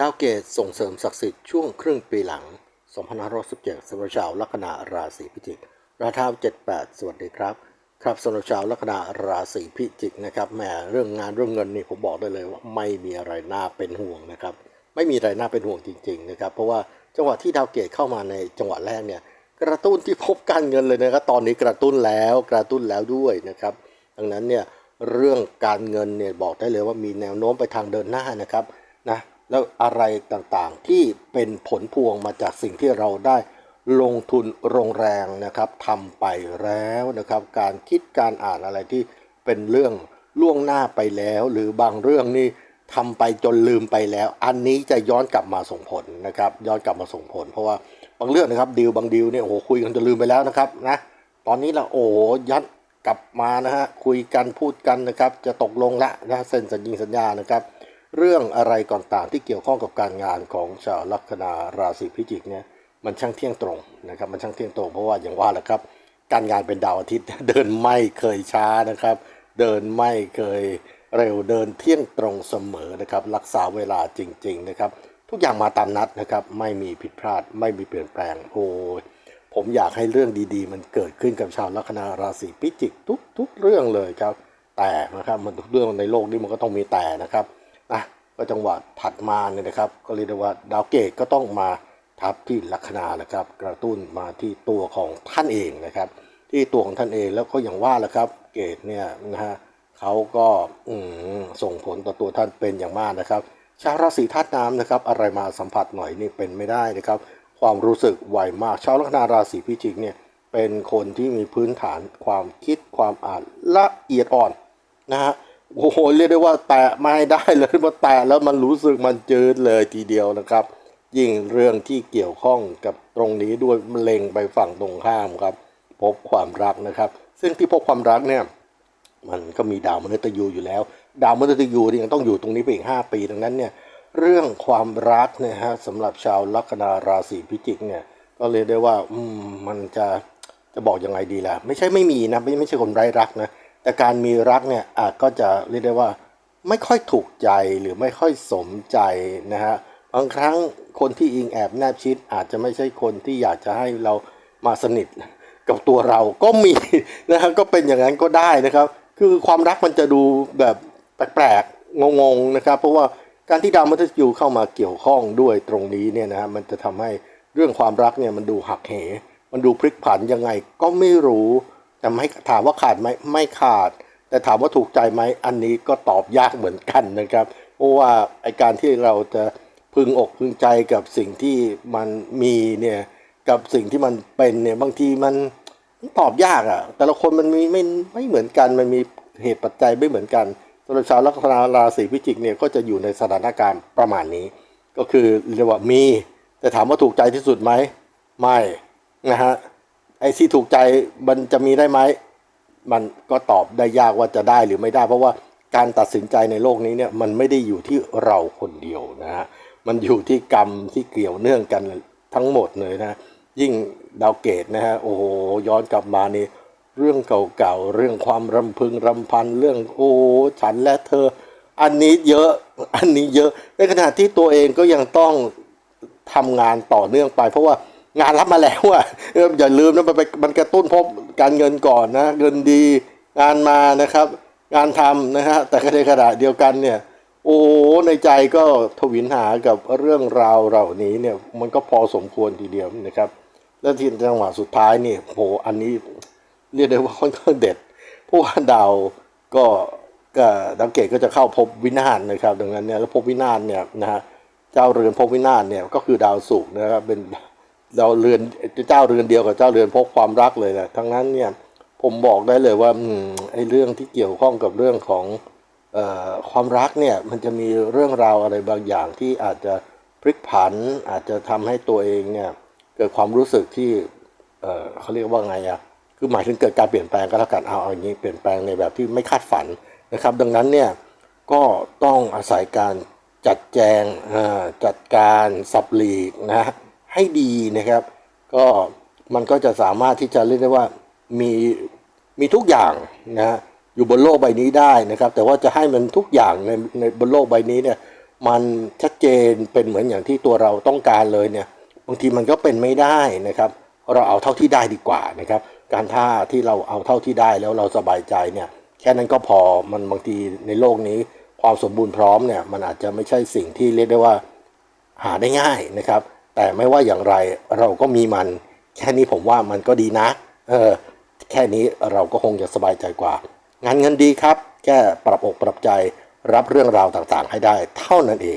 ดาวเกตส่งเสริมศักดิ์สิทธิ์ช่วงครึ่งปีหลัง 2517สำหรับชาวลัคนาราศีพิจิก ราท้าว78 สวัสดีครับ ครับสำหรับชาวลัคนาราศีพิจิกนะครับแหมเรื่องงานเรื่องเงินนี่ผมบอกได้เลยว่าไม่มีอะไรน่าเป็นห่วงนะครับ ไม่มีอะไรน่าเป็นห่วงจริงๆนะครับ เพราะว่าจังหวะที่ดาวเกตเข้ามาในจังหวะแรกเนี่ยกระตุ้นที่พบการเงินเลยนะครับ ตอนนี้กระตุ้นแล้วกระตุ้นแล้วด้วยนะครับ ดังนั้นเนี่ยเรื่องการเงินเนี่ยบอกได้เลยว่ามีแนวโน้มไปทางเดินหน้านะครับนะ แล้วอะไรต่างๆที่เป็นผลพวงมาจากสิ่งที่เราได้ลงทุนลงแรงนะครับทำไปแล้วนะครับ การคิดการอ่านอะไรที่เป็นเรื่องล่วงหน้าไปแล้ว หรือบางเรื่องนี่ทำไปจนลืมไปแล้ว อันนี้จะย้อนกลับมาส่งผลนะครับ ย้อนกลับมาส่งผล เพราะว่าบางเรื่องนะครับดีลบางดีลเนี่ยโอ้โหคุยกันจนลืมไปแล้วนะครับนะตอนนี้เราโอ้ยัดกลับมานะฮะคุยกันพูดกันนะครับ จะตกลงละนะเซ็นสัญญิงสัญญานะครับ เรื่องอะไรก่อนต่างที่เกี่ยวข้องกับการงานของชาวลัคนาราศีพิจิกเนี่ยมันช่างเที่ยงตรงนะครับมันช่างเที่ยงตรงเพราะว่าอย่างว่าแหละครับ การงานเป็นดาวอาทิตย์เดินไม่เคยช้านะครับ เดินไม่เคยเร็วเดินเที่ยงตรงเสมอนะครับ รักษาเวลาจริง ๆนะครับ ทุกอย่างมาตามนัดนะครับ ไม่มีผิดพลาดไม่มีเปลี่ยนแปลงโอ้ยผมอยากให้เรื่องดีๆ มันเกิดขึ้นกับชาวลัคนาราศีพิจิกทุกๆเรื่องเลยครับ แต่นะครับมันทุกเรื่องในโลกนี้มันก็ต้องมีแต่นะครับ นะก็จังหวะถัดมาเนี่ยนะครับ ก็เรียกได้ว่าดาวเกตก็ต้องมาทับที่ลัคนานะครับ กระตุ้นมาที่ตัวของท่านเองนะครับ ที่ตัวของท่านเองแล้วก็อย่างว่าแหละครับ เกตเนี่ยนะฮะเขาก็ส่งผลต่อตัวท่านเป็นอย่างมากนะครับ ชาวราศีธาตุน้ำนะครับ อะไรมาสัมผัสหน่อยนี่เป็นไม่ได้นะครับ ความรู้สึกไวมาก ชาวลัคนาราศีพิจิกเนี่ยเป็นคนที่มีพื้นฐานความคิดความอ่านละเอียดอ่อนนะฮะ โอ้โหเรียกได้ว่าแตะไม่ได้เลยมาแตะแล้วมันรู้สึกมันจืดเลยทีเดียวนะครับ ยิ่งเรื่องที่เกี่ยวข้องกับตรงนี้ด้วยเล็งไปฝั่งตรงข้ามครับ พบความรักนะครับ ซึ่งที่พบความรักเนี่ยมันก็มีดาวมฤตยูอยู่แล้ว ดาวมฤตยูนี่ยังต้องอยู่ตรงนี้ไปอีก 5 ปีดังนั้นเนี่ยเรื่องความรักเนี่ยฮะสำหรับชาวลัคนาราศีพิจิกเนี่ยก็เลยได้ว่าอืมมันจะจะบอกยังไงดีล่ะ ไม่ใช่ไม่มีนะไม่ไม่ใช่คนไร้รักนะ แต่การมีรักเนี่ยอาจก็จะเรียกได้ว่าไม่ค่อยถูกใจหรือไม่ค่อยสมใจนะฮะบางครั้งคนที่อิงแอบแนบชิด อาจจะไม่ใช่คนที่อยากจะให้เรามาสนิทกับตัวเราก็มีนะครับก็เป็นอย่างนั้นก็ได้นะครับ คือความรักมันจะดูแบบแปลกๆงงๆนะครับ เพราะว่าการที่ดาวมฤตยูเข้ามาเกี่ยวข้องด้วยตรงนี้เนี่ยนะมันจะทำให้เรื่องความรักเนี่ยมันดูหักเห มันดูพลิกผันยังไงก็ไม่รู้ แต่ไม่ถามว่าขาดไหมไม่ขาด แต่ถามว่าถูกใจไหมอันนี้ก็ตอบยากเหมือนกันนะครับเพราะว่าไอการที่เราจะพึงอกพึงใจกับสิ่งที่มันมีเนี่ยกับสิ่งที่มันเป็นเนี่ยบางทีมันตอบยากอะ่ะ แต่ละคนมันมีไม่ไม่เหมือนกันมันมีเหตุปัจจัยไม่เหมือนกันสำหรับชาวลัคนาราศีพิจิกเนี่ยก็จะอยู่ในสถานการณ์ประมาณนี้ ก็คือเรียกว่ามี แต่ถามว่าถูกใจที่สุดไหมไม่นะฮะ ไอ้ที่ถูกใจมันจะมีได้ไหมมันก็ตอบได้ยากว่าจะได้หรือไม่ได้ เพราะว่าการตัดสินใจในโลกนี้เนี่ยมันไม่ได้อยู่ที่เราคนเดียวนะฮะมันอยู่ที่กรรมที่เกี่ยวเนื่องกันทั้งหมดเลยนะยิ่งดาวเกตนะฮะโอ้โหย้อนกลับมานี่เรื่องเก่าๆเรื่องความรำพึงรำพันเรื่องโอ้ฉันและเธอ อันนี้เยอะอันนี้เยอะในขณะที่ตัวเองก็ยังต้องทำงานต่อเนื่องไป เพราะว่า งานรับมาแล้วอะเออย่าลืมนะมันไปมันกระตุ้นพบการเงินก่อนนะเงินดีงานมานะครับ งานทำนะฮะแต่ในขณะเดียวกันเนี่ย โอ้ในใจก็ทวินหากับเรื่องราวเหล่านี้เนี่ย มันก็พอสมควรทีเดียวนะครับ แล้วที่จังหวะสุดท้ายนี่โหอันนี้เรียกได้ว่าค่อนข้างเด็ดเพราะว่าดาวก็ก็ดาวเกตก็จะเข้าพบวินาศนะครับ ดังนั้นเนี่ยแล้วพบวินาศเนี่ยนะฮะเจ้าเรือนพบวินาศเนี่ยก็คือดาวศุกร์นะครับเป็น ดาเรือนเจ้าเรือนเดียวกับเจ้าเรือนพบความรักเลยนะทั้งนั้นเนี่ยผมบอกได้เลยว่าไอ้เรื่องที่เกี่ยวข้องกับเรื่องของออความรักเนี่ยมันจะมีเรื่องราวอะไรบางอย่างที่อาจจะพลิกผัน อาจจะทำให้ตัวเองเนี่ยเกิดความรู้สึกที่เเขาเรียกว่าไงอะคือหมายถึงเกิดการเปลี่ยนแปลงก็แล้วกันเอาอย่างนี้เปลี่ยนแปลงในแบบที่ไม่คาดฝันนะครับ ดังนั้นเนี่ยก็ต้องอาศัยการจัดแจงจัดการสับหลีกนะ ให้ดีนะครับ ก็มันก็จะสามารถที่จะเรียกได้ว่ามีมีทุกอย่างนะฮะอยู่บนโลกใบนี้ได้นะครับ แต่ว่าจะให้มันทุกอย่างในในบนโลกใบนี้เนี่ย มันชัดเจนเป็นเหมือนอย่างที่ตัวเราต้องการเลยเนี่ยบางทีมันก็เป็นไม่ได้นะครับ เราเอาเท่าที่ได้ดีกว่านะครับ การท่าที่เราเอาเท่าที่ได้แล้วเราสบายใจเนี่ยแค่นั้นก็พอมันบางทีในโลกนี้ความสมบูรณ์พร้อมเนี่ยมันอาจจะไม่ใช่สิ่งที่เรียกได้ว่าหาได้ง่ายนะครับ แต่ไม่ว่าอย่างไรเราก็มีมัน แค่นี้ผมว่ามันก็ดีนะ เออ แค่นี้เราก็คงจะสบายใจกว่า งานเงินดีครับ แค่ปรับอกปรับใจรับเรื่องราวต่างๆ ให้ได้เท่านั้นเอง